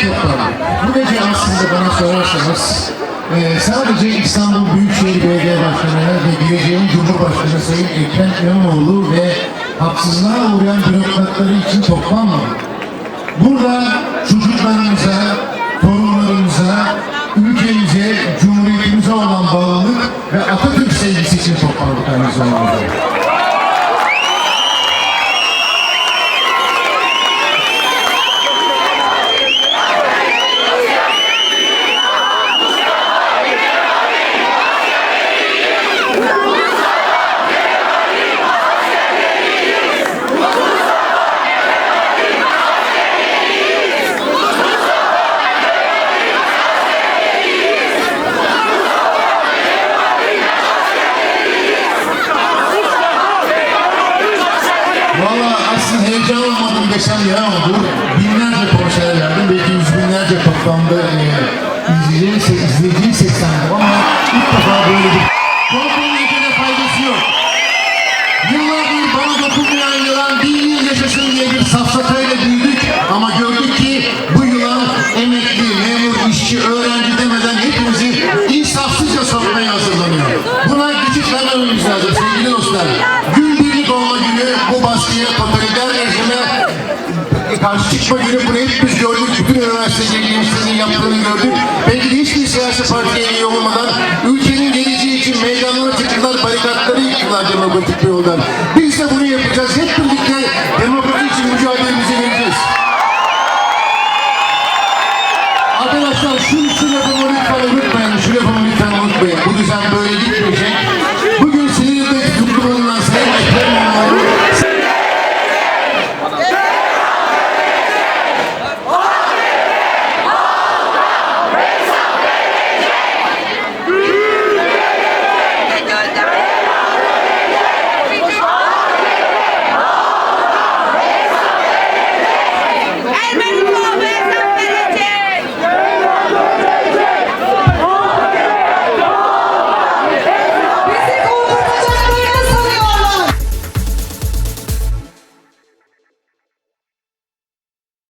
toplandık. Bu gece aslında bana sorarsanız e, sadece İstanbul Büyükşehir Belediye Başkanı ve geleceğin Cumhurbaşkanı Sayın Ekrem İmamoğlu ve haksızlığa uğrayan bürokratları için toplanmadık. Burada çocuklarımıza, torunlarımıza, ülkemize, cumhuriyetimize olan bağlılık ve Atatürk sevgisi için toplandık aynı zamanda. Heyecan olmadım desem ya oldu. Binlerce konser verdim. Belki yüz binlerce toplamda e, izleyici, izleyiciyi seslendim ama ilk defa böyle bir... Korkunun ülkede faydası yok. Yıllardır bana dokunmayan yılan yıl yaşasın diye bir safsatayla büyüdük ama gördük ki bu yılan emekli, memur, işçi, öğrenci demeden hepimizi insafsızca sokmaya hazırlanıyor. Buna geçit vermememiz lazım sevgili dostlar. Gün birlik Kılıçdaroğlu günü bu baskıya, totaliter rejime karşı çıkma günü bunu hep biz gördük. Bütün üniversiteci gençlerin yaptığını gördük. Belki de hiçbir siyasi partiye üye olmadan ülkenin geleceği için meydanlara çıktılar, barikatları yıktılar demokratik bir yoldan. Biz de bunu yapacağız. Hep birlikte demokrasi için mücadelemizi vereceğiz. Arkadaşlar şu, şu lafımı lütfen unutmayın. Şu lafımı lütfen